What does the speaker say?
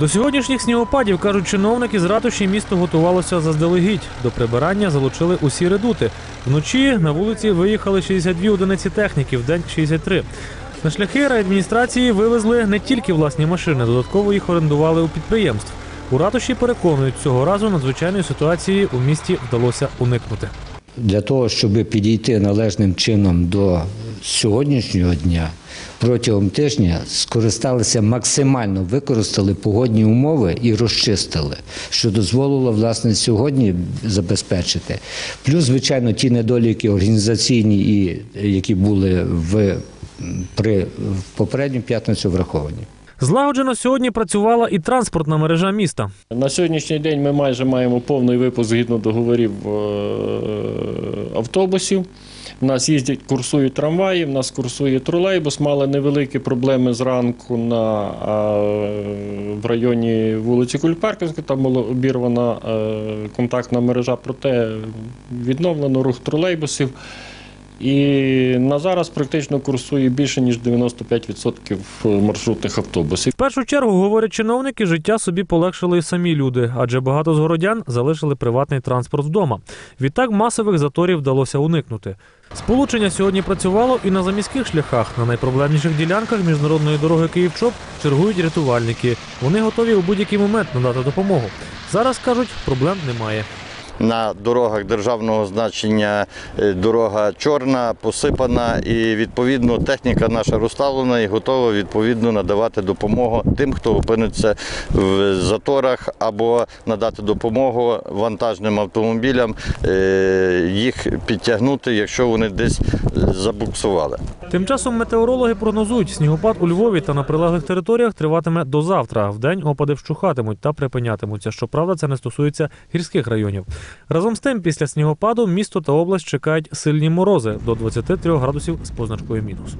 До сьогоднішніх снігопадів, кажуть чиновники, з ратуші місто готувалося заздалегідь. До прибирання залучили усі редути. Вночі на вулиці виїхали 62 одиниці техніки, в день 63. На шляхи райадміністрації вивезли не тільки власні машини, додатково їх орендували у підприємств. У ратуші переконують, цього разу надзвичайної ситуації у місті вдалося уникнути. Для того, щоб підійти належним чином до сьогоднішнього дня, протягом тижня скористалися максимально, використали погодні умови і розчистили, що дозволило власне сьогодні забезпечити. Плюс, звичайно, ті недоліки організаційні, які були в, при в попередню п'ятницю враховані. Злагоджено сьогодні працювала і транспортна мережа міста. На сьогоднішній день ми майже маємо повний випуск згідно договорів е, автобусів. У нас їздять, курсують трамваї, в нас курсує тролейбус. Мали невеликі проблеми зранку на, е, в районі вулиці Кульпарківської. Там була обірвана е, контактна мережа, проте відновлено рух тролейбусів. І на зараз практично курсує більше ніж 95% маршрутних автобусів. В першу чергу, говорять чиновники, життя собі полегшили і самі люди, адже багато з городян залишили приватний транспорт вдома. Відтак масових заторів вдалося уникнути. Сполучення сьогодні працювало і на заміських шляхах. На найпроблемніших ділянках міжнародної дороги Київ-Чоп чергують рятувальники. Вони готові у будь-який момент надати допомогу. Зараз кажуть, проблем немає. На дорогах державного значення е, дорога чорна, посипана, і відповідно техніка наша розставлена і готова відповідно надавати допомогу тим, хто опиниться в заторах, або надати допомогу вантажним автомобілям, е, їх підтягнути, якщо вони десь забуксували. Тим часом метеорологи прогнозують, снігопад у Львові та на прилеглих територіях триватиме до завтра. Вдень опади вщухатимуть та припинятимуться. Щоправда, це не стосується гірських районів. Разом з тим, після снігопаду місто та область чекають сильні морози до 23 градусів з позначкою мінус.